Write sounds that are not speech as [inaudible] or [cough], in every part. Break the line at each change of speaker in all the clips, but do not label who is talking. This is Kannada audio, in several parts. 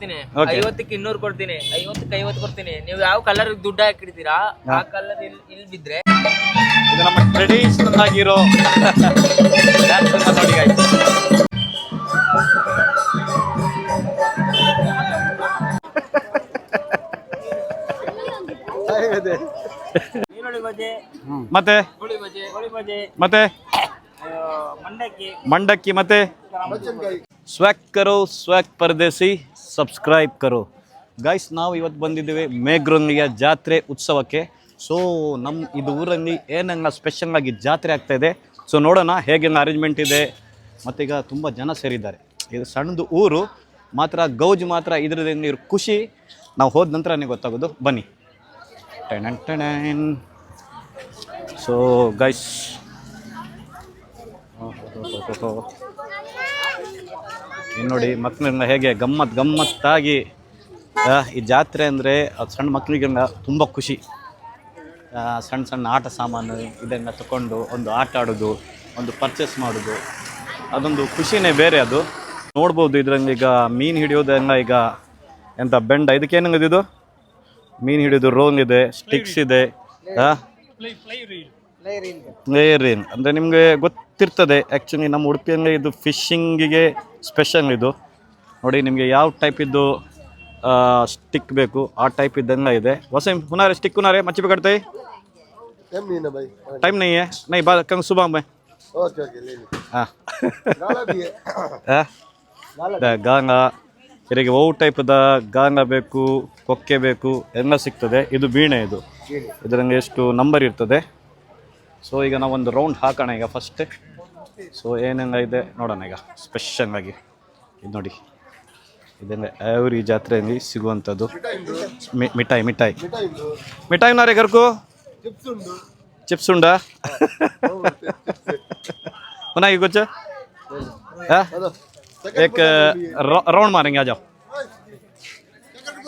ಕೊಡ್ತೀನಿ.
Okay.
ಐವತ್ತಕ್ಕೆ ಇನ್ನೂರು ಕೊಡ್ತೀನಿ. ಐವತ್ತಕ್ಕೆ ಐವತ್ತು ಕೊಡ್ತೀನಿ. ನೀವು ಯಾವ ಕಲರ್ ದುಡ್ಡು ಹಾಕಿಡ್ತೀರಾ ಆ ಕಲರ್ ಇಲ್ಲಿ ಇಲ್ಲಿ ಬಿದ್ರೆ.
ಇದು ನಮ್ಮ ಟ್ರೆಡಿಷನಲ್ ಆಗಿರೋ ಡ್ಯಾನ್ಸ್ ಅನ್ನ ನೋಡಿ guys.
ಈರುಳ್ಳಿ ಬಜೆ
ಮತ್ತೆ
ಹುಳಿ ಬಜೆ ಹುಳಿ ಬಜೆ
ಮತ್ತೆ
ಮಂಡಕ್ಕಿ.
ಮಂಡಕ್ಕಿ ಮತ್ತೆ? ಸ್ವಕ್ ಕರೋ ಸ್ವಕ್ ಪರದೇಸಿ. ಸಬ್ಸ್ಕ್ರೈಬ್ ಕರು. ಗೈಸ್ ನಾವು ಇವತ್ತು ಬಂದಿದ್ದೀವಿ ಮೇಘ್ರಂಗಿಯ ಜಾತ್ರೆ ಉತ್ಸವಕ್ಕೆ. ಸೊ ನಮ್ಮ ಇದು ಊರಲ್ಲಿ ಏನಂಗ ಸ್ಪೆಷಲ್ ಆಗಿ ಜಾತ್ರೆ ಆಗ್ತಾ ಇದೆ. ಸೊ ನೋಡೋಣ ಹೇಗೆ ಅರೇಂಜ್ಮೆಂಟ್ ಇದೆ. ಮತ್ತೀಗ ತುಂಬ ಜನ ಸೇರಿದ್ದಾರೆ. ಇದು ಸಣ್ಣದು ಊರು, ಮಾತ್ರ ಗೌಜ್ ಮಾತ್ರ ಇದರದಿಂದ ಇವ್ರ ಖುಷಿ. ನಾವು ಹೋದ ನಂತರ ನನಗೆ ಗೊತ್ತಾಗೋದು. ಬನ್ನಿ. ಟೆನ್ ಟೆಣನ್. ಸೊ ಗೈಸ್ ಇನ್ನು ನೋಡಿ ಮಕ್ಕಳನ್ನ ಹೇಗೆ ಗಮ್ಮತ್, ಗಮ್ಮತ್ತಾಗಿ ಈ ಜಾತ್ರೆ ಅಂದರೆ ಸಣ್ಣ ಮಕ್ಕಳಿಗೆಲ್ಲ ತುಂಬ ಖುಷಿ. ಸಣ್ಣ ಸಣ್ಣ ಆಟ ಸಾಮಾನು ಇದನ್ನು ತಗೊಂಡು ಒಂದು ಆಟ ಆಡೋದು, ಒಂದು ಪರ್ಚೇಸ್ ಮಾಡೋದು. ಅದೊಂದು ಖುಷಿನೇ ಬೇರೆ ಅದು. ನೋಡ್ಬೋದು ಇದ್ರಂಗೆ ಈಗ ಮೀನು ಹಿಡಿಯೋದೆಲ್ಲ ಈಗ ಎಂಥ ಬೆಂಡ, ಇದಕ್ಕೆ ಇದು? ಮೀನು ಹಿಡಿಯೋದು ರೋಂಗ್ ಇದೆ ಸ್ಟಿಕ್ಸ್ ಇದೆ ಆ? ಲೇಯರಿಂಗ್ ಅಂದರೆ ನಿಮಗೆ ಗೊತ್ತಿರ್ತದೆ ಆ್ಯಕ್ಚುಲಿ ನಮ್ಮ ಉಡುಪಿಯಲ್ಲಿ ಇದು ಫಿಶಿಂಗಿಗೆ ಸ್ಪೆಷಲ್ ಇದು ನೋಡಿ ನಿಮಗೆ ಯಾವ ಟೈಪ್ ಇದ್ದು ಸ್ಟಿಕ್ ಬೇಕು ಆ ಟೈಪ್ ಇದ್ದಂಗೆ ಇದೆ ವಸೀಂ ಹುನಾರೆ ಸ್ಟಿಕ್ ಹುನಾರೆ ಮಚ್ಚಿ ಬೇಕಾಡ್ತಾಯಿ
एम नहीं ना भाई
टाइम नहीं है नहीं बात कल सुबह में
ओके ओके ले लो
हाँ
गाला भी है
ಆ? ದ- ಗಾಂಗ ಇದಕ್ಕೆ ಓವ್ ಟೈಪ್ದ ಗಾಂಗ ಬೇಕು ಕೊಕ್ಕೆ ಬೇಕು ಎಲ್ಲ ಸಿಗ್ತದೆ ಇದು ಬೀಣೆ ಇದು ಇದರಲ್ಲಿ ಎಷ್ಟು ನಂಬರ್ ಇರ್ತದೆ ಸೊ ಈಗ ನಾವು ಒಂದು ರೌಂಡ್ ಹಾಕೋಣ ಈಗ ಫಸ್ಟ್ ಸೊ ಏನೆಲ್ಲ ಇದೆ ನೋಡೋಣ ಈಗ ಸ್ಪೆಷಲ್ ಆಗಿ ಇದು ನೋಡಿ ಇದೆಲ್ಲ ಎವ್ರಿ ಜಾತ್ರೆಯಲ್ಲಿ ಸಿಗುವಂಥದ್ದು ಮಿ- ಮಿಠಾಯಿ ಮಿಠಾಯಿ
मिठाई उंडु
ಮಿಠಾಯಿ ನಾರೇ ಗರ್ಕು
चिप्स उंडु
ಚಿಪ್ಸ್ ಉಂಡಾ ಪುನಃ ಈಗ ಗೊಚ್ಚ ಹಾಂ
अदो
एक रा- राउंड मारेंगे आ जाओ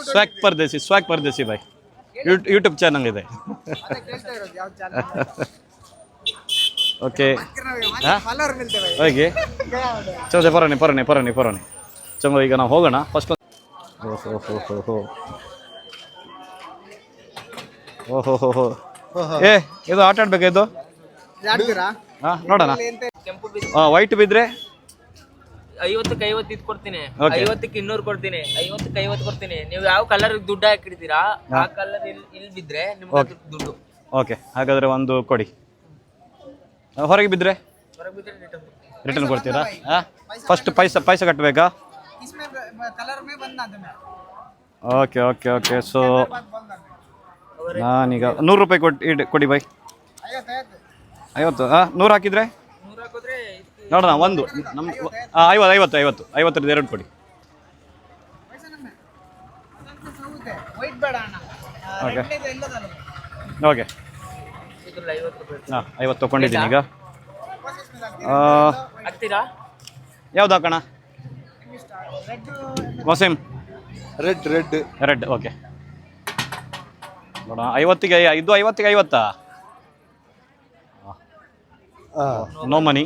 स्वैग परदेसी स्वैग परदेसी भाई ಯೂ- ಯೂಟ್ಯೂಬ್ ಚಾನಲ್ ಇದೆ ಓಕೆ ಹೋಗಿ. ಚೌದೆ ಪರನೆ ಪರನೆ ಪರನೆ ಪರನೆ. ಚಂಗ ಈಗ ನಾವು ಹೋಗೋಣ. ಫಸ್ಟ್ ಓಹೋ ಹೋ ಹೋ ಹೋ ಓಹೋ ಹೋ. ಹೋ ಏ ಇದು ಆಟ ಆಡ್ಬೇಕಾ ಇದು? ಹಾಂ ನೋಡೋಣ. ಹಾಂ ವೈಟ್ ಬಿದ್ರೆ?
ಐವತ್ತಕ್ಕೆ ಐವತ್ತು ಇದು ಕೊಡ್ತೀನಿ. ಐವತ್ತಕ್ಕೆ ಇನ್ನೂರು ಕೊಡ್ತೀನಿ. ಐವತ್ತಕ್ಕೆ ಐವತ್ತು ಕೊಡ್ತೀನಿ. ನೀವು ಯಾವ ಕಲರ್ ದುಡ್ಡು ಹಾಕಿಡ್ತೀರಾ ಆ ಕಲರ್ ಇಲ್ಲಿ ಬಿದ್ರೆ ನಿಮ್ಗೆ ದುಡ್ಡು.
ಓಕೆ ಹಾಗಾದ್ರೆ ಒಂದು ಕೊಡಿ. ಹೊರಗೆ ಬಿದ್ದರೆ ರಿಟರ್ನ್ ಕೊಡ್ತೀರಾ? ಹಾಂ? ಫಸ್ಟ್ ಪೈಸ ಪೈಸೆ ಕಟ್ಟಬೇಕಾ ಓಕೆ ಓಕೆ ಓಕೆ ಸೊ ನಾನೀಗ ನೂರು ರೂಪಾಯಿ ಕೊಟ್ಟು ಇಡಿ ಕೊಡಿ ಬೈ ಐವತ್ತು ಹಾಂ? ನೂರು ಹಾಕಿದರೆ? ನೋಡೋಣ ಒಂದು. ನಮ್ಮ ಹಾಂ ಐವತ್ತು. ಐವತ್ತು ಐವತ್ತು ಐವತ್ತರಿಂದ ಎರಡು ಕೊಡಿ. ಓಕೆ ಓಕೆ ಹಾಂ ಐವತ್ತು ತಗೊಂಡಿದ್ದೀನಿ ಈಗ. ಯಾವ್ದು ಹಾಕೋಣ? ಮೊಸೇಮ್
ರೆಡ್ ರೆಡ್
ರೆಡ್ ಓಕೆ ನೋಡೋಣ ಐವತ್ತಿಗೆ ಇದು ಐವತ್ತಿಗೆ ಐವತ್ತಾ? ನೋ ಮನಿ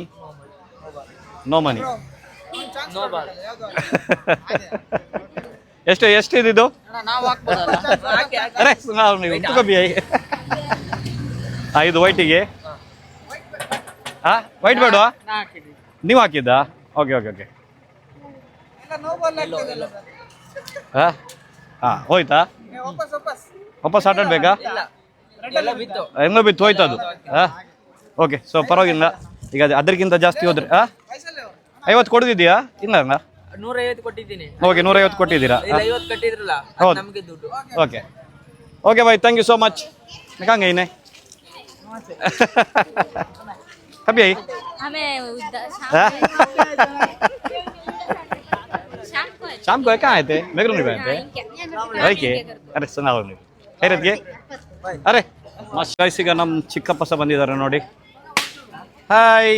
ನೋ ಮನಿ ಎಷ್ಟು ಎಷ್ಟು ಇದಿದ್ದು ಅರೆ ನೀವು [laughs] ಇದು ವೈಟಿಗೆ? ಹಾಂ ವೈಟ್
ಬೇಡ
ನೀವು ಹಾಕಿದ್ದಾ? Okay okay okay. ಹಾಂ ಹಾಂ ಹೋಯ್ತಾ? ವಾಪಸ್ ಆಟಾಡ್ಬೇಕಾ
ಇಲ್ಲ ಎಲ್ಲ ಬಿತ್ತು
ಹೆಂಗೋ ಬಿತ್ತು ಹೋಯ್ತು ಅದು. ಹಾಂ ಓಕೆ ಸೊ ಪರವಾಗಿಲ್ಲ. ಈಗ ಅದು ಅದಕ್ಕಿಂತ ಜಾಸ್ತಿ ಹೋದ್ರೆ ಹಾಂ ಐವತ್ತು ಕೊಡೋದಿದೆಯಾ? ಇಲ್ಲ
ನೂರೈವತ್ತು ಕೊಟ್ಟಿದ್ದೀನಿ.
ಓಕೆ ನೂರೈವತ್ತು ಕೊಟ್ಟಿದ್ದೀರಾ? ಹೌದು. Okay. Okay bye thank you so much ನಿಕಾಂಗ ಇನ್ನೇ कभी आई
हमें उधर शाम
हाँ?
शाम को है।
शाम को है कहाँ आए थे मेघरू नहीं आए थे
क्या?
Oke, ಅರೆ ಸುನಾವ್ ನೀವು ಹೇರದ್ಗೆ ಅರೆ ಮಸ್ತ್ guys, ಈಗ ನಮ್ಮ ಚಿಕ್ಕಪ್ಪ ಸಹ ಬಂದಿದ್ದಾರೆ ನೋಡಿ ಹಾಯ್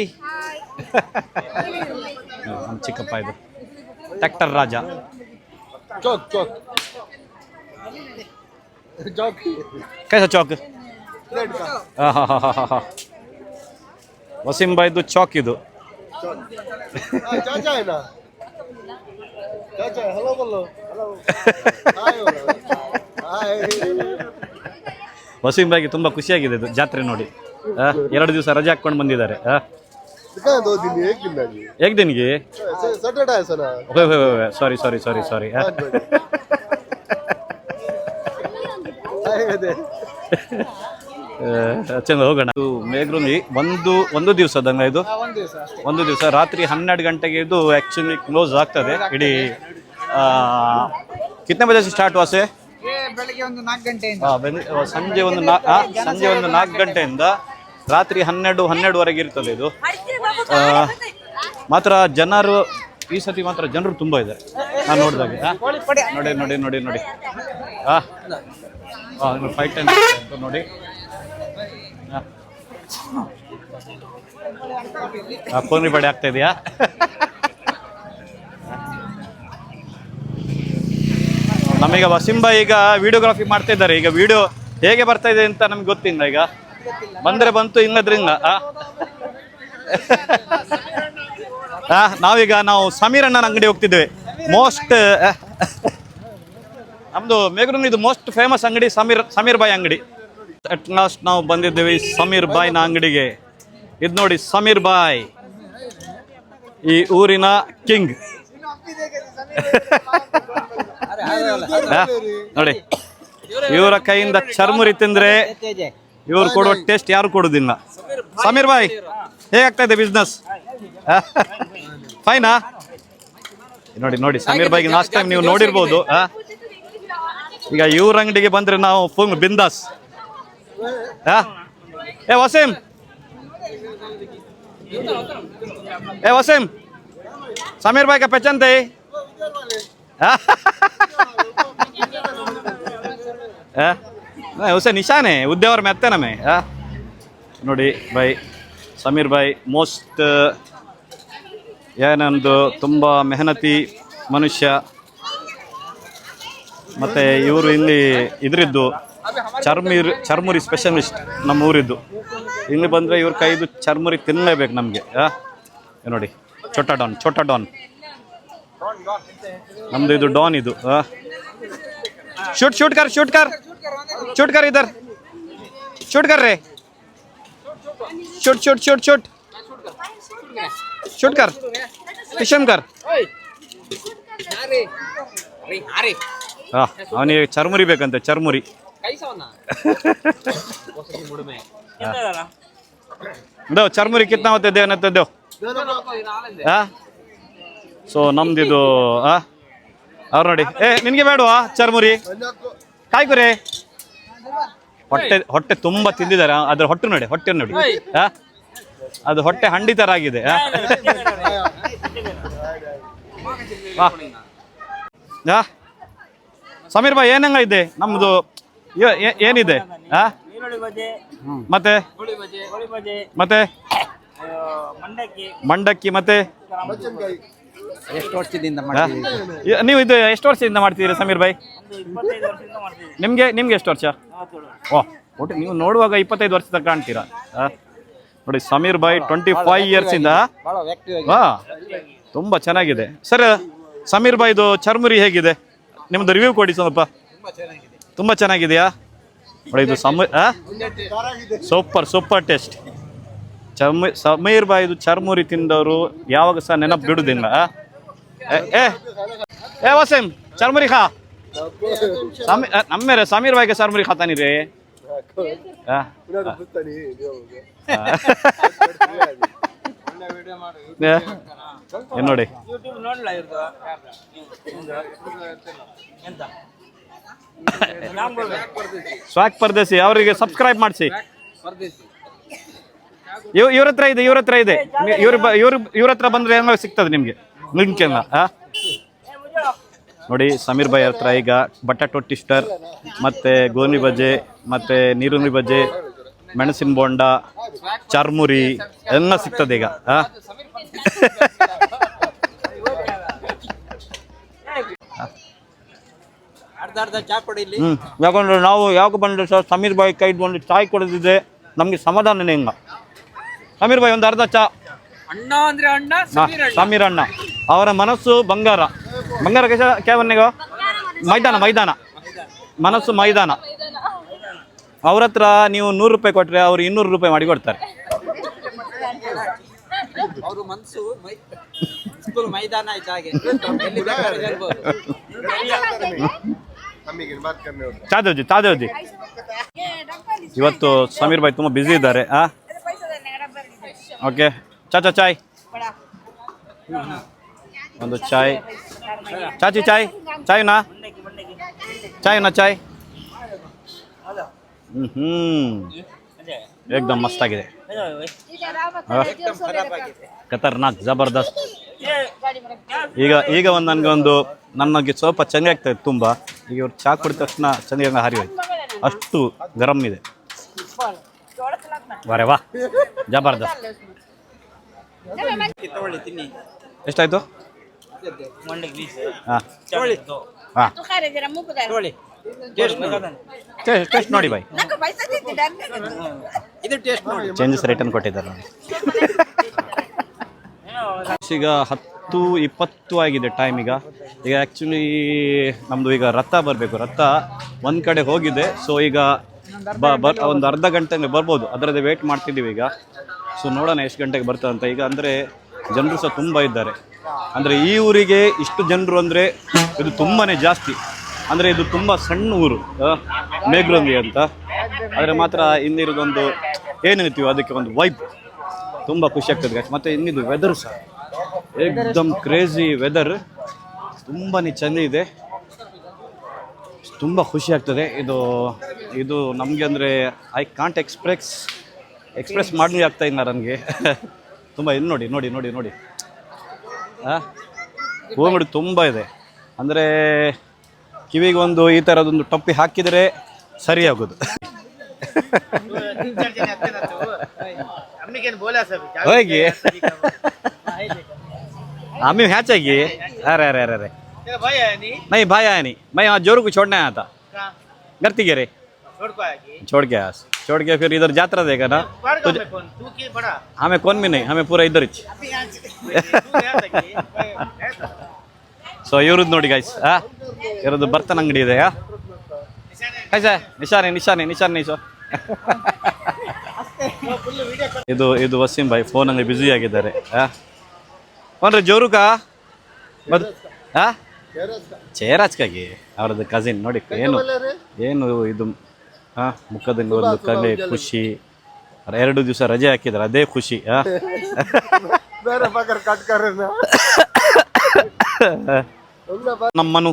ನಮ್ಮ ಚಿಕ್ಕಪ್ಪ ಇದು ಟ್ರ್ಯಾಕ್ಟರ್ ರಾಜ
चौक चौक चौक
ಕೈಸ ಚೌಕ್
रेड का
ಹಾಂ ಹಾಂ ಹಾಂ ಹಾಂ ಹಾಂ [laughs] ವಸೀಂ ಬಾಯ್ದು ಚಾಕ್ ಇದು. ವಸಿಮ್ ಬಾಯ್ಗೆ ತುಂಬಾ ಖುಷಿಯಾಗಿದೆ ಇದು ಜಾತ್ರೆ ನೋಡಿ. ಎರಡು ದಿವಸ ರಜೆ ಹಾಕೊಂಡು ಬಂದಿದ್ದಾರೆ. ಏಕ್ ದಿನ್ಗೆ? ಸಾರಿ ಸಾರಿ ಸಾರಿ ಸಾರಿ ಚಂದ ಹೋಗೋಣ. ಇದು ಮೇಘ್ರೂಮಿ ಒಂದು ಒಂದು ದಿವಸದಂಗ ಇದು? ಒಂದು ದಿವಸ ರಾತ್ರಿ ಹನ್ನೆರಡು ಗಂಟೆಗೆ ಇದು ಆ್ಯಕ್ಚುಲಿ ಕ್ಲೋಸ್ ಆಗ್ತದೆ. ಇಡೀ ಕಿತ್ತನೆ ಬಜೆ ಸ್ಟಾರ್ಟ್ ವಾಸೆ? ಸಂಜೆ ಒಂದು ಸಂಜೆ ಒಂದು ನಾಲ್ಕು ಗಂಟೆಯಿಂದ ರಾತ್ರಿ ಹನ್ನೆರಡು ಹನ್ನೆರಡುವರೆಗೆ ಇರ್ತದೆ ಇದು. ಮಾತ್ರ ಜನರು ಈ ಸತಿ ಮಾತ್ರ ಜನರು ತುಂಬಾ ಇದೆ ನಾನು ನೋಡಿದಾಗ. ನೋಡಿ ನೋಡಿ ನೋಡಿ ನೋಡಿ. ನೋಡಿ ಫೈವ್ ಟೆನ್ ನೋಡಿ. ಕೋನ್ರಿ ಬಡೆ ಆಗ್ತಾ ಇದೆಯಾ? ನಮೀಗ ವಸಿಂಬ ಈಗ ವಿಡಿಯೋಗ್ರಾಫಿ ಮಾಡ್ತಾ ಇದ್ದಾರೆ. ಈಗ ವಿಡಿಯೋ ಹೇಗೆ ಬರ್ತಾ ಇದೆ ಅಂತ ನಮ್ಗೆ ಗೊತ್ತಿಲ್ಲ ಈಗ. ಬಂದ್ರೆ ಬಂತು? ಆ, ನಾವೀಗ ನಾವು ಸಮೀರ್ ಅಣ್ಣನ ಅಂಗಡಿ ಹೋಗ್ತಿದ್ದೇವೆ. ಮೋಸ್ಟ್ ನಮ್ದು ಮೇಘರೂನ್ ಇದು ಮೋಸ್ಟ್ ಫೇಮಸ್ ಅಂಗಡಿ ಸಮೀರ್ ಸಮೀರ್ ಬಾಯಿ ಅಂಗಡಿ. ಅಟ್ ಲಾಸ್ಟ್ ನಾವು ಬಂದಿದ್ದೀವಿ ಸಮೀರ್ ಬಾಯ್ನ ಅಂಗಡಿಗೆ. ಇದು ನೋಡಿ ಸಮೀರ್ ಬಾಯ್. ಈ ಊರಿನ ಕಿಂಗ್. ನೋಡಿ. ಇವರ ಕೈಯಿಂದ ಚರ್ಮುರಿ ತಿಂದ್ರೆ ಇವ್ರು ಕೊಡುವ ಟೇಸ್ಟ್ ಯಾರು ಕೊಡೋದಿಲ್ಲ. ಸಮೀರ್ ಬಾಯ್ ಹೇಗಾಗ್ತಾ ಇದೆ ಬಿಸ್ನೆಸ್ ಫೈನಾ ನೋಡಿ ನೋಡಿ ಸಮೀರ್ ಬಾಯ್ಗೆ ಲಾಸ್ಟ್ ಟೈಮ್ ನೀವು ನೋಡಿರ್ಬೋದು? ಈಗ ಇವ್ರ ಅಂಗಡಿಗೆ ಬಂದ್ರೆ ನಾವು ಫುಲ್ ಬಿಂದಾಸ್. ಹಾ? ಏ, ವಸೀಂ. ಏ, ವಸೀಂ. ಸಮೀರ್ ಬಾಯ್ ಕ ಪೆಚ್ಚಂತೆ ಹೊಸ ನಿಶಾನೆ ಉದ್ಯವರ ಮೆತ್ತೆ ನಮೆ ನೋಡಿ ಬಾಯ್ ಸಮೀರ್ ಬಾಯ್ ಮೋಸ್ಟ್, ಏನೊಂದು, ತುಂಬ ಮೆಹನತಿ ಮನುಷ್ಯ. ಮತ್ತೆ ಇವರು ಇಲ್ಲಿ ಇದ್ರಿದ್ದು ಚರ್ಮೀರ್ ಚರ್ಮುರಿ ಸ್ಪೆಷಲಿಸ್ಟ್ ನಮ್ಮ ಊರಿದ್ದು. ಇಲ್ಲಿ ಬಂದರೆ ಇವ್ರ ಕೈದು ಚರ್ಮುರಿ ತಿನ್ನಲೇಬೇಕು ನಮಗೆ ನೋಡಿ ಚೊಟ್ಟ ಡಾನ್ ಚೊಟ್ಟ ಡಾನ್ ನಮ್ದು ಇದು ಡಾನ್ ಇದು ಶೂಟ್ ಶೂಟ್ ಕರ್ ಶೂಟ್ ಕರ್ ಶೂಟ್ ಕರ್ ಇದರ್. ಶೂಟ್ ಕರ್ ರೇ. Shoot shoot shoot shoot. Shoot ಕರ್ ಕಿಶನ್ ಕರ್. ಹಾಂ ಅವನಿಗೆ ಚರ್ಮುರಿ ಬೇಕಂತೆ ಚರ್ಮುರಿ. ದೋ ಚರ್ಮುರಿ ಕಿತ್ನಾ ಹೋಗ್ತದೆ ದೇವನತ್ತೆ ದೇವ್ ಹಾ ಸೊ ನಮ್ದಿದು ಆ ಅವ್ರು ನೋಡಿ ಏ ನಿನ್ಗೆ ಬೇಡವಾ ಚರ್ಮುರಿ ಕಾಯ್ಕುರಿ ಹೊಟ್ಟೆ ಹೊಟ್ಟೆ ತುಂಬಾ ತಿಂದಿದ್ದಾರೆ ಅದ್ರ ಹೊಟ್ಟೆ ನೋಡಿ ಹೊಟ್ಟೆ ನೋಡಿ ಆ? ಅದು ಹೊಟ್ಟೆ ಹಂಡಿ ತರ ಆಗಿದೆ? ಸಮೀರ್ ಬಾ ಏನಂಗ ಇದೆ ನಮ್ದು ಏನಿದೆ? ಮತ್ತೆ? ಮತ್ತೆ? ಮಂಡಕ್ಕಿ. ಮತ್ತೆ?
ಎಷ್ಟು ವರ್ಷದಿಂದ?
ನೀವು ಇದು ಎಷ್ಟು ವರ್ಷದಿಂದ ಮಾಡ್ತೀರಿ ಸಮೀರ್ ಭಾಯ್? ನಿಮ್ಗೆ ನಿಮ್ಗೆ ಎಷ್ಟು ವರ್ಷ? ಓಹ್ ಒಟ್ಟು ನೀವು ನೋಡುವಾಗ ಇಪ್ಪತ್ತೈದು ವರ್ಷದ ಕಾಣ್ತೀರಾ? ನೋಡಿ ಸಮೀರ್ ಭಾಯ್ ಟ್ವೆಂಟಿ ಫೈವ್ ಇಯರ್ಸ್ ಇಂದ
ಬಹಳ ವ್ಯಕ್ತಿ
ವಾ ತುಂಬಾ ಚೆನ್ನಾಗಿದೆ. ಸರ್ ಸಮೀರ್ ಬಾಯ್ದು ಚರ್ಮುರಿ ಹೇಗಿದೆ? ನಿಮ್ದು ರಿವ್ಯೂ ಕೊಡಿ ಸ್ವಲ್ಪ. ತುಂಬಾ ಚೆನ್ನಾಗಿದೆಯಾ? ನೋಡಿ, ಇದು ಸಮ ಸೂಪರ್ ಸೂಪರ್ ಟೇಸ್ಟ್. ಚರ್ಮ, ಸಮೀರ್ ಬಾಯ್ದು ಚರ್ಮುರಿ ತಿಂದವರು, ಯಾವಾಗ ಸಹ ನೆನಪು ಬಿಡುದಿಲ್ಲ ಏ ಏ ಏ, ವಸೀಂ, ಚರ್ಮುರಿ ಖಾ. ಸಮೀ ನಮ್ಮೇರೆ ಸಮೀರ್ ಬಾಯ್ಗೆ ಚರ್ಮುರಿ ಖಾತಾನಿ ರೀ ನೋಡಿ? ಸ್ವಾಕ್ ಪರದೇಶಿ ಅವರಿಗೆ ಸಬ್ಸ್ಕ್ರೈಬ್ ಮಾಡಿಸಿ. ಇವ್ ಇವ್ರ ಹತ್ರ ಇದೆ, ಇವ್ರ ಹತ್ರ ಇದೆ. ಇವ್ರ ಇವ್ರ ಹತ್ರ ಬಂದ್ರೆ ಏನೋ ಸಿಗ್ತದೆ ನಿಮ್ಗೆ. ಲಿಂಕ್ ಎಲ್ಲ ನೋಡಿ, ಸಮೀರ್ ಭಾಯ್ ಹತ್ರ ಈಗ ಬಟಾಟೊ ಟಿಸ್ಟರ್, ಮತ್ತೆ ಗೋನಿ ಬಜೆ ಮತ್ತೆ ನೀರುಳ್ಳಿ ಬಜೆ ಮೆಣಸಿನ ಬೋಂಡ, ಚರ್ಮುರಿ, ಎಲ್ಲ ಸಿಗ್ತದೆ ಈಗ? ಯಾಕಂದ್ರೆ ನಾವು ಯಾವಾಗ ಬಂದರೆ ಸರ್ ಸಮೀರ್ ಬಾಯಿ ಕೈ ಒಂದು ಚಾಯ್ ಕೊಡೋದಿದ್ರೆ ನಮ್ಗೆ ಸಮಾಧಾನ ಹೆಂಗ ಸಮೀರ್ ಬಾಯಿ ಒಂದು ಅರ್ಧ ಚಾ.
ಅಣ್ಣ ಅಂದ್ರೆ ಅಣ್ಣ
ಸಮೀರ್ ಅಣ್ಣ. ಅವರ ಮನಸ್ಸು ಬಂಗಾರ. ಬಂಗಾರ ಕೆಸ ಕೇವನ್ನಿಗ ಮೈದಾನ ಮೈದಾನ. ಮನಸ್ಸು ಮೈದಾನ. ಅವ್ರ ಹತ್ರ ನೀವು ನೂರು ರೂಪಾಯಿ ಕೊಟ್ರೆ ಅವ್ರು ಇನ್ನೂರು ರೂಪಾಯಿ ಮಾಡಿ ಕೊಡ್ತಾರೆ.
ಮೈದಾನ ಆಯ್ತು ಹಾಗೆ.
ನಮಗೆ ಬಾತ್ ಕಮ್ಮಿ ಹೋದ್ರೆ
ಚಾದೇವ್ಜಿ ಚಾದೇವ್ಜಿ ಇವತ್ತು ಸಮೀರ್ ಭಾಯ್ ತುಂಬ ಬ್ಯುಸಿ ಇದ್ದಾರೆ ಆ? ಓಕೆ ಚಾಚಾ ಚಾಯ್. ಒಂದು ಚಾಯ್. ಚಾಚಿ ಚಾಯ್. ಚಾಯ್ನಾ? ಚಾಯ್ನಾ ಚಾಯ್. ಹ್ಞೂ ಹ್ಞೂ ಏಕ್ದಮ್ ಮಸ್ತಾಗಿದೆ ಖತರ್ನಾಕ್ ಜಬರ್ದಸ್ತ್. ಈಗ ಈಗ ಒಂದು ನನಗೆ ಒಂದು ನನಗೆ ಸ್ವಲ್ಪ ಚೆನ್ನಾಗಿ ಆಗ್ತದೆ ತುಂಬ. ಈಗ ಇವ್ರು ಚಾ ಕುಡಿದ ತಕ್ಷಣ ಚೆನ್ನಾಗಿ ಹಾರಿ ಹೋಯ್ತು. ಅಷ್ಟು ಗರಂ ಇದೆ. ವಾರೆ ವಾ ಜಬರ್ದಸ್ತ್ ಎಷ್ಟಾಯ್ತು? ಹಾಂ. ಹಾಂ.
ಟೇಸ್ಟ್
ಟೇಸ್ಟ್ ನೋಡಿ ಬಾಯ್.
ಇದು ಟೇಸ್ಟ್ ನೋಡಿ.
ಚೇಂಜಸ್ ರಿಟರ್ನ್ ಕೊಟ್ಟಿದ್ದಾರೆ ನೋಡಿ. ಈಗ ಹತ್ತು ಇಪ್ಪತ್ತು ಆಗಿದೆ ಟೈಮ್ ಈಗ. ಈಗ ಆ್ಯಕ್ಚುಲಿ ನಮ್ಮದು ಈಗ ರಥ ಬರಬೇಕು. ರಥ ಒಂದು ಕಡೆ ಹೋಗಿದೆ. ಸೊ ಈಗ ಬ ಬ ಒಂದು ಅರ್ಧ ಗಂಟೆ ಬರ್ಬೋದು. ಅದರದ್ದು ವೇಟ್ ಮಾಡ್ತಿದ್ದೀವಿ ಈಗ. ಸೊ ನೋಡೋಣ ಎಷ್ಟು ಗಂಟೆಗೆ ಬರ್ತದೆ ಅಂತ. ಈಗ ಅಂದರೆ ಜನರು ಸಹ ತುಂಬ ಇದ್ದಾರೆ. ಅಂದರೆ ಈ ಊರಿಗೆ ಇಷ್ಟು ಜನರು ಅಂದರೆ ಇದು ತುಂಬಾ ಜಾಸ್ತಿ. ಅಂದರೆ ಇದು ತುಂಬ ಸಣ್ಣ ಊರು ಮೇಗ್ರಂಗಿ ಅಂತ. ಆದರೆ ಮಾತ್ರ ಇನ್ನಿರೋದೊಂದು ಏನಿರ್ತೀವಿ ಅದಕ್ಕೆ ಒಂದು ವೈಬ್ ತುಂಬ ಖುಷಿ ಆಗ್ತದೆ ಗಾಯ್ಸ್ ಮತ್ತೆ ಇನ್ನಿದು ವೆದರ್ ಸಹ ಏಕ್ದಮ್ ಕ್ರೇಜಿ ವೆದರ್ ತುಂಬಾ ಚೆಂದ ಇದೆ. ತುಂಬ ಖುಷಿ ಆಗ್ತದೆ. ಇದು ಇದು ನಮಗೆ ಅಂದರೆ ಐ ಕಾಂಟ್ ಎಕ್ಸ್ಪ್ರೆಸ್ ಎಕ್ಸ್ಪ್ರೆಸ್ ಮಾಡಿ ಆಗ್ತಾ ಇಲ್ಲ ನನಗೆ. [laughs] ತುಂಬ ಇದು ನೋಡಿ ನೋಡಿ ನೋಡಿ ನೋಡಿ. ಹೂವಿನ ತುಂಬ ಇದೆ. ಅಂದರೆ ಕಿವಿಗೆ ಒಂದು ಈ ಥರದೊಂದು ಟೊಪ್ಪಿ ಹಾಕಿದರೆ ಸರಿಯಾಗೋದು [laughs] ಹೋಗಿ आम्ही ह्याच आहे की अरे अरे अरे अरे नहीं भाई आया नहीं मैं यहाँ जोरू को छोड़ने आया था घर के रे छोड़ के आया छोड़ के फिर इधर यात्रा देगा ना तो हमें कौन भी नहीं हमें पूरा इधर ही ಸೊ ಇವ್ರದ್ದು ನೋಡಿ ಗೈಸ್ ಆ ಇವ್ರದ್ದು ಬರ್ತನ ಅಂಗಡಿ ಇದೆ ಆ ಕೈಸ ನಿಶಾನೆ ನಿಶಾನೆ ನಿಶಾನೆ ಸೊ ಇದು ಇದು ವಸೀಂ ಫೋನ್ ಅಂಗಡಿ ಬ್ಯುಸಿ ಆಗಿದ್ದಾರೆ. ಆ? ಜೋರುಕ? ಮದ್ ಆ? ಚೇರಾಜ್ಕಾಗಿ ಅವ್ರದ್ದು ಕಸಿನ್ ನೋಡಿ ಏನು ಏನು ಇದು ಹಾಂ ಮುಖದಲ್ಲಿ ಒಂದು ಕಲೆ ಖುಷಿ. ಎರಡು ದಿವಸ ರಜೆ ಹಾಕಿದ್ದಾರೆ ಅದೇ ಖುಷಿ
ಹಾಂ
ನಮ್ಮನು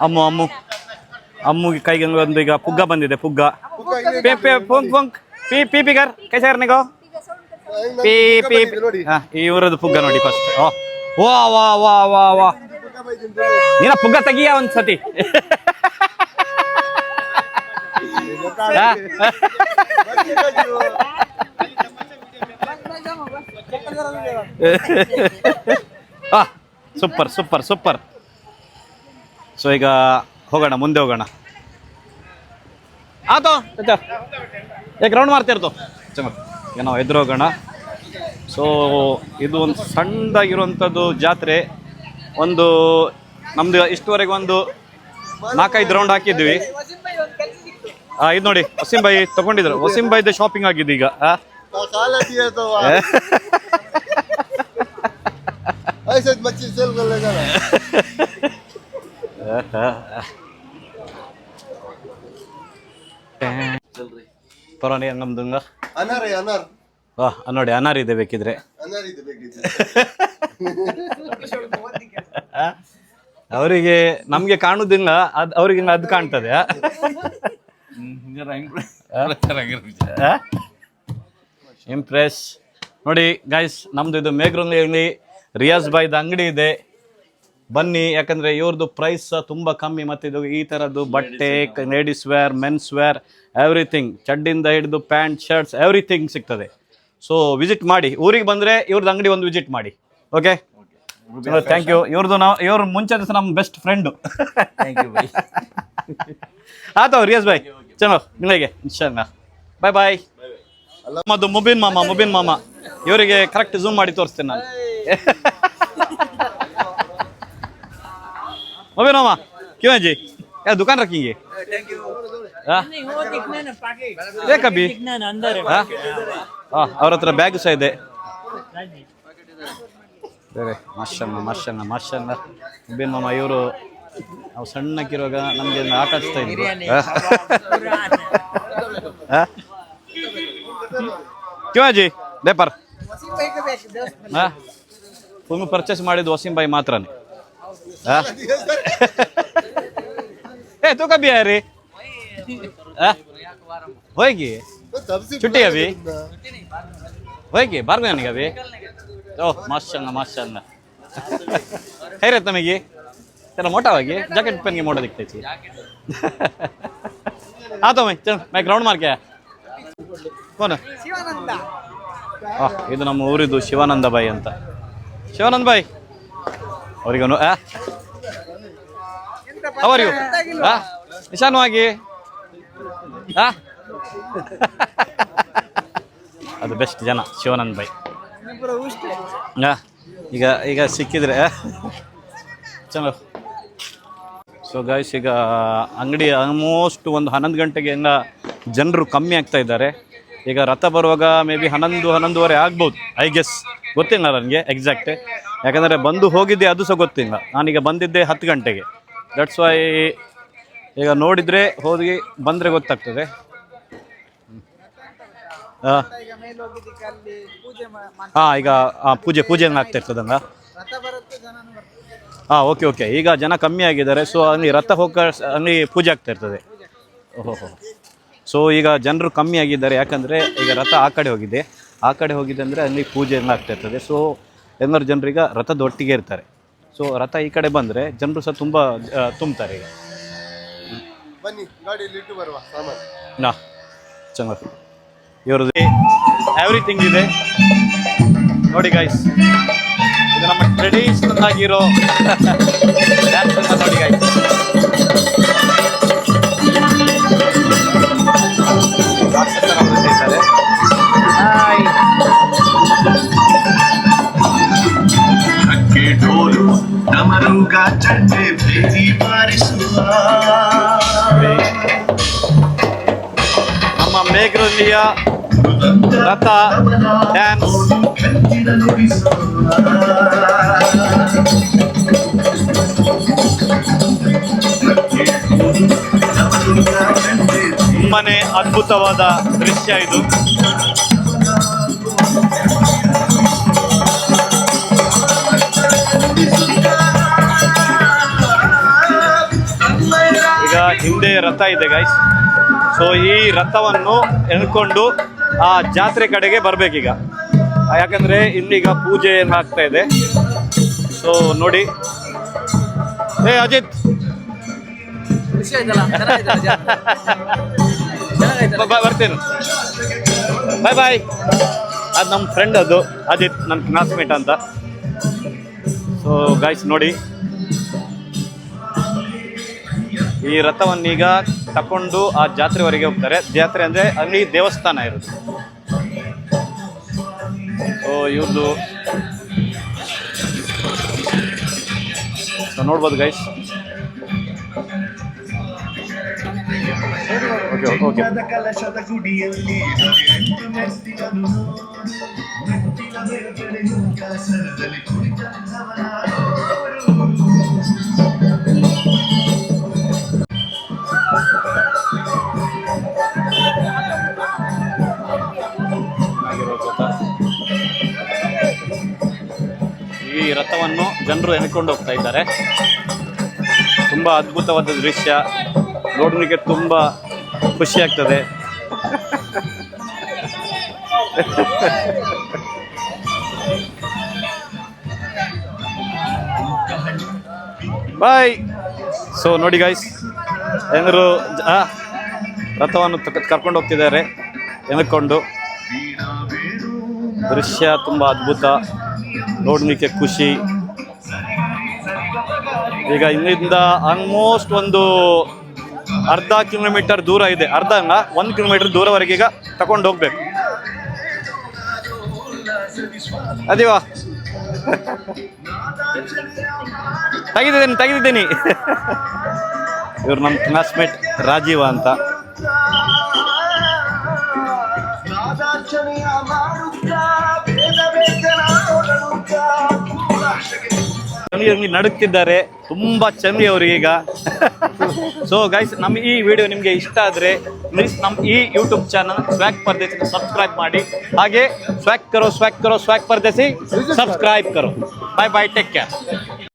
ಅಮ್ಮು ಅಮ್ಮು. ಅಮ್ಮುಗೆ ಕೈಗೆ ಒಂದು ಈಗ ಪುಗ್ಗ ಬಂದಿದೆ ಪುಗ್ಗ. ಪೇ ಪೇ ಪೊಂಕ್ ಪೊಂಕ್ ಪಿ ಪಿ ಪಿಗರ್ ಕೈಸಾರ್ ನಿಗೋ. ಪಿ ಪಿ ಹಾ ಇವ್ರದ್ದು ಪುಗ್ಗ ನೋಡಿ ಫಸ್ಟ್ ಓ, ವಾ ವಾ ವಾ ವಾ ವಾ. ನೀನ ಪುಗ್ಗ ತೆಗಿಯ ಒಂದ್ ಸತಿ ಸೂಪರ್ ಸೂಪರ್ ಸೂಪರ್ ಸೊ ಈಗ ಹೋಗೋಣ, ಮುಂದೆ ಹೋಗೋಣ. ಆತೋ. ಈಗ ರೌಂಡ್ ಮಾಡ್ತಿರ್ತೋ ಚಂಗ ಈಗ ನಾವು ಎದುರು ಹೋಗೋಣ ಸೊ ಇದು ಒಂದು ಸಣ್ಣದಾಗಿರುವಂಥದ್ದು ಜಾತ್ರೆ. ಒಂದು ನಮ್ದು ಇಷ್ಟುವರೆಗೆ ಒಂದು ನಾಲ್ಕೈದು ರೌಂಡ್ ಹಾಕಿದ್ವಿ ಆ, ಇದು ನೋಡಿ ವಸೀಂ ಬಾಯಿ ತಗೊಂಡಿದ್ರು ವಸೀಂ ಬಾಯ್ದು ಶಾಪಿಂಗ್ ಆಗಿದೆ ಈಗ? [laughs] ಪರವಾಗಿ ನಮ್ದು
ದುಂಗ.
ಅನಾರ್ ನೋಡಿ ಅನಾರ್ ಇದೆ ಬೇಕಿದ್ರೆ.
ಅನಾರ್ ಇದೆ
ಅವರಿಗೆ ನಮಗೆ ಕಾಣುದಿಲ್ಲ ಅದು ಅವ್ರಿಗೆ ಅದು ಕಾಣ್ತದೆ. ಇಂಪ್ರೆಸ್ ನೋಡಿ ಗೈಸ್ ನಮ್ದು ಇದು ಮೇಘ್ರಲ್ಲಿ ರಿಯಾಜ್ ಬಾಯ್ದ ಅಂಗಡಿ ಇದೆ. ಬನ್ನಿ ಯಾಕಂದ್ರೆ ಇವ್ರದ್ದು ಪ್ರೈಸ್ ತುಂಬಾ ಕಮ್ಮಿ ಮತ್ತೆ ಇದು ಈ ತರದ್ದು ಬಟ್ಟೆ ladies wear men's wear everything ಚಡ್ಡಿಂದ ಹಿಡಿದು ಪ್ಯಾಂಟ್ ಶರ್ಟ್ಸ್ ಎವ್ರಿಥಿಂಗ್ ಸಿಗ್ತದೆ. ಸೊ ವಿಸಿಟ್ ಮಾಡಿ. ಊರಿಗೆ ಬಂದ್ರೆ ಇವ್ರದ್ದು ಅಂಗಡಿ ಒಂದು ವಿಸಿಟ್ ಮಾಡಿ. ಓಕೆ ಥ್ಯಾಂಕ್ ಯು ಇವ್ರದ್ದು ನಾವು ಇವ್ರ ಮುಂಚೆ ದಿವಸ ನಮ್ಮ ಬೆಸ್ಟ್ ಫ್ರೆಂಡು ಆತವ ರಿಯಸ್ ಬಾಯ್ ಚಲೋ. ನಿಮಗೆ? ಇನ್ಶಾಲ್ಲ ಬಾಯ್ ಬಾಯ್ ನಮ್ಮದು ಮುಬಿನ್ ಮಾಮ ಮುಬಿನ್ ಮಾಮ. ಇವರಿಗೆ ಕರೆಕ್ಟ್ ಜೂಮ್ ಮಾಡಿ ತೋರಿಸ್ತೇನೆ ನಾನು. [laughs] अबे रोमा क्यों है जी क्या दुकान रखेंगे हाँ? ये कभी हाँ? हाँ, ಅವ್ರ ಹತ್ರ ಬ್ಯಾಗ್ ಸಹ ಇದೆ ಬೇರೆ ಮಾಷಲ್ಲ ಮಾಷಲ್ಲ ಮಾಷಲ್ಲ ಬಿನ್ ಮಾಮ ಇವರು ನಾವು ಸಣ್ಣಕ್ಕಿರುವಾಗ ನಮಗೆ ಆಟ ಆಡಿಸ್ತಾ ಇದ್ರು हाँ? ಕ್ಯೂ ಅಜ್ಜಿ ಲೇಪರ್ ಹಾಂ ಫುಲ್ ಪರ್ಚೇಸ್ ಮಾಡಿದ್ದು ವಸೀಂ ಬಾಯಿ ಮಾತ್ರನೇ हाँ? [laughs] ए तू कभी आया रे हाँ? होएगी
तब से
छुट्टी अभी होएगी बार में आने का अभी ಓ ಮಾಷಲ್ಲ ಮಾಷಲ್ಲ ಹೇರೆ ತಮಗೆ ಚಲೋ ಮೋಟವಾಗಿ ಜಾಕೆಟ್ ಪೆನ್ಗೆ ಮೋಟ ದಿಕ್ತೈತಿ ಆ ತೋ ಮೈ ಚಲ್ ಮೈ ಗ್ರೌಂಡ್ ಮಾರ್ಕೆ ಕೋನ ಆ, ಇದು ನಮ್ಮ ಊರಿದು ಶಿವಾನಂದ ಬಾಯಿ ಅಂತ ಶಿವಾನಂದ ಬಾಯಿ ಅವರಿಗನು, ಆ? ಅವರ್ ಯು ಆ? ನಿಶಾನವಾಗಿ? [laughs] ಅದು ಬೆಸ್ಟ್ ಜನ ಶಿವನಂದ್ ಬೈ. ಹಾ ಈಗ ಈಗ ಸಿಕ್ಕಿದ್ರೆ? ಚಲೋ. ಸೊ ಗಾಯ್ಸ್ ಈಗ ಅಂಗಡಿ ಆಲ್ಮೋಸ್ಟ್ ಒಂದು ಹನ್ನೊಂದು ಗಂಟೆಗೆ ಎಲ್ಲ ಜನರು ಕಮ್ಮಿ ಆಗ್ತಾ ಇದ್ದಾರೆ. ಈಗ ರಥ ಬರುವಾಗ ಮೇ ಬಿ ಹನ್ನೊಂದು, ಹನ್ನೊಂದುವರೆ ಆಗ್ಬೋದು ಐ ಗೆಸ್ ಗೊತ್ತಿಲ್ಲ ನನಗೆ ಎಕ್ಸಾಕ್ಟ್ ಯಾಕಂದರೆ ಬಂದು ಹೋಗಿದ್ದೆ ಅದು ಸಹ ಗೊತ್ತಿಲ್ಲ. ನಾನೀಗ ಬಂದಿದ್ದೆ ಹತ್ತು ಗಂಟೆಗೆ. ದಟ್ಸ್ ವೈ ಈಗ ನೋಡಿದರೆ ಹೋಗಿ ಬಂದರೆ ಗೊತ್ತಾಗ್ತದೆ. ಹಾಂ,
ಈಗ ಪೂಜೆ
ಪೂಜೆ ಆಗ್ತಾ ಇರ್ತದಂಗ ಹಾಂ, ಓಕೆ ಓಕೆ. ಈಗ ಜನ ಕಮ್ಮಿ ಆಗಿದ್ದಾರೆ ಸೊ ಅಲ್ಲಿ ರಥ ಹೋಗ ಅಲ್ಲಿ ಪೂಜೆ ಆಗ್ತಾ ಇರ್ತದೆ. ಓಹೋ ಸೊ ಈಗ ಜನರು ಕಮ್ಮಿ ಆಗಿದ್ದಾರೆ, ಯಾಕಂದರೆ ಈಗ ರಥ ಆ ಕಡೆ ಹೋಗಿದೆ. ಆ ಕಡೆ ಹೋಗಿದೆ ಅಂದರೆ ಅಲ್ಲಿ ಪೂಜೆ ಆಗ್ತಾ ಇರ್ತದೆ. ಸೊ ಎಲ್ಲರೂ ಜನರೀಗ ರಥದ ಒಟ್ಟಿಗೆ ಇರ್ತಾರೆ. ಸೊ ರಥ ಈ ಕಡೆ ಬಂದರೆ ಜನರು ಸಹ ತುಂಬ ತುಂಬ್ತಾರೆ ಈಗ.
ಬನ್ನಿ ಗಾಡಿಯಲ್ಲಿ ಇಟ್ಟು ಬರುವ ಸಾಮಾನು.
ನಾ ಚೆನ್ನಾಗಿ ಇವ್ರದ್ದು ಎವ್ರಿಥಿಂಗ್ ಇದೆ. ನೋಡಿ ಗೈಸ್ ಇದು ನಮ್ಮ ಟ್ರೆಡಿಷನಲ್ ಆಗಿರೋ [laughs] ನೋಡಿ ಗೈಸ್ ಮೇಘರಲ್ಲಿಯ ರಥ ಡ್ಯಾನ್ಸ್. ತುಂಬಾನೇ ಅದ್ಭುತವಾದ ದೃಶ್ಯ ಇದು. ಈಗ ಹಿಂದೆ ರಥ ಇದೆ ಗೈಸ್ ಸೊ ಈ ರಥವನ್ನು ಎಳ್ಕೊಂಡು ಆ ಜಾತ್ರೆ ಕಡೆಗೆ ಬರಬೇಕೀಗ. ಯಾಕಂದರೆ ಇಲ್ಲೀಗ ಪೂಜೆ ಏನಾಗ್ತಾ ಆಗ್ತಾ ಇದೆ. ಸೊ ನೋಡಿ. ಏ ಅಜಿತ್. ಬರ್ತೇನೆ. ಬಾಯ್ ಬಾಯ್ ಅದು ನಮ್ಮ ಫ್ರೆಂಡ್ ಅದು ಅಜಿತ್ ನನ್ನ ಕ್ಲಾಸ್ಮೇಟ್ ಅಂತ. ಸೊ ಗಾಯ್ಸ್ ನೋಡಿ. ಈ ರಥವನ್ನೀಗ ತಕೊಂಡು ಆ ಜಾತ್ರೆವರೆಗೆ ಹೋಗ್ತಾರೆ. ಜಾತ್ರೆ ಅಂದರೆ ಅಲ್ಲಿ ದೇವಸ್ಥಾನ ಇರುತ್ತೆ ಓ ಇವ್ರದ್ದು ನೋಡ್ಬೋದು ಗೈಸ್ ಓಕೆ ಈ ರಥವನ್ನು ಜನರು ಎನ್ಕೊಂಡು ಹೋಗ್ತಾ ಇದ್ದಾರೆ. ತುಂಬ ಅದ್ಭುತವಾದ ದೃಶ್ಯ. ನೋಡಲಿಕ್ಕೆ ತುಂಬ ಖುಷಿ ಆಗ್ತದೆ. ಬಾಯ್. ಸೊ ನೋಡಿ ಗಾಯ್ಸ್ ಜನರು ರಥವನ್ನು ಕರ್ಕೊಂಡು ಹೋಗ್ತಿದ್ದಾರೆ. ಎನ್ಕೊಂಡು. ದೃಶ್ಯ ತುಂಬ ಅದ್ಭುತ. ನೋಡಲಿಕ್ಕೆ ಖುಷಿ. ಈಗ ಇಲ್ಲಿಂದ ಆಲ್ಮೋಸ್ಟ್ ಒಂದು ಅರ್ಧ ಕಿಲೋಮೀಟರ್ ದೂರ ಇದೆ. ಅರ್ಧ ಅಲ್ಲ, ಒಂದು ಕಿಲೋಮೀಟರ್ ದೂರವರೆಗೆ ಈಗ ತಗೊಂಡು ಹೋಗ್ಬೇಕು. ಅದೇವಾ? [laughs] ತೆಗೆದಿದ್ದೀನಿ ತೆಗೆದಿದ್ದೀನಿ. [laughs] ಇವ್ರು ನಮ್ಮ ಕ್ಲಾಸ್ಮೇಟ್ ರಾಜೀವ ಅಂತ. ಚಂದ್ರಿ ಅವ್ರಿಗೆ ನಡುಕ್ತಿದ್ದಾರೆ. ತುಂಬಾ ಚೆನ್ನಿ ಅವ್ರಿಗೆ ಈಗ. ಸೊ ಗೈಸ್ ನಮ್ಮ ಈ ವಿಡಿಯೋ ನಿಮಗೆ ಇಷ್ಟ ಆದ್ರೆ ಪ್ಲೀಸ್ ನಮ್ಮ ಈ YouTube channel swag Pardesi subscribe ಮಾಡಿ. ಹಾಗೆ ಸ್ವಾಕ್ ಕರೋ ಸ್ವಾಕ್ ಕರೋ ಸ್ವಾಕ್ ಪರ್ದೇಸಿ ಸಬ್ಸ್ಕ್ರೈಬ್ ಕರೋ. Bye bye take care